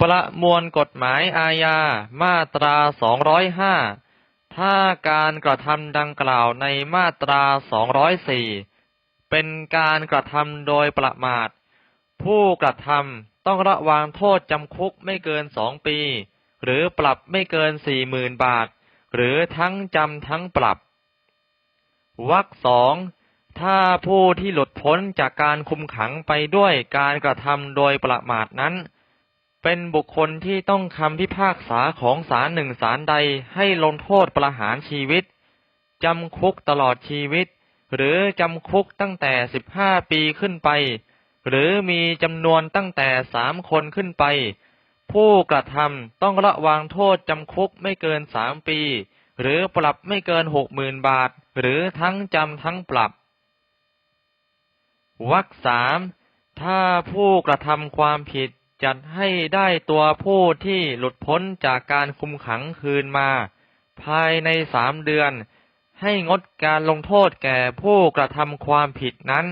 ประมวลกฎหมายอาญา มาตรา 205 ถ้าการกระทำดังกล่าวในมาตรา 204 เป็นการกระทำโดยประมาท ผู้กระทำต้องระวางโทษจำคุกไม่เกินสองปี หรือปรับไม่เกินสี่หมื่นบาท หรือทั้งจำทั้งปรับ วรรคสองถ้าผู้ที่หลุดพ้นจากการคุมขังไปด้วยการกระทำโดยประมาทนั้น เป็นบุคคลที่ต้องคำพิพากษาของศาลหนึ่งศาลใดให้ลงโทษประหารชีวิต จำคุกตลอดชีวิต หรือจำคุกตั้งแต่สิบห้าปีขึ้นไป หรือมีจำนวนตั้งแต่สามคนขึ้นไป ผู้กระทำต้องระวางโทษจำคุกไม่เกินสามปี หรือปรับไม่เกินหกหมื่นบาท หรือทั้งจำทั้งปรับวรรคสามถ้าผู้กระทำความผิด จัดให้ได้ตัวผู้ที่หลุดพ้นจากการคุมขังคืนมา ภายในสามเดือน ให้งดการลงโทษแก่ผู้กระทำความผิดนั้น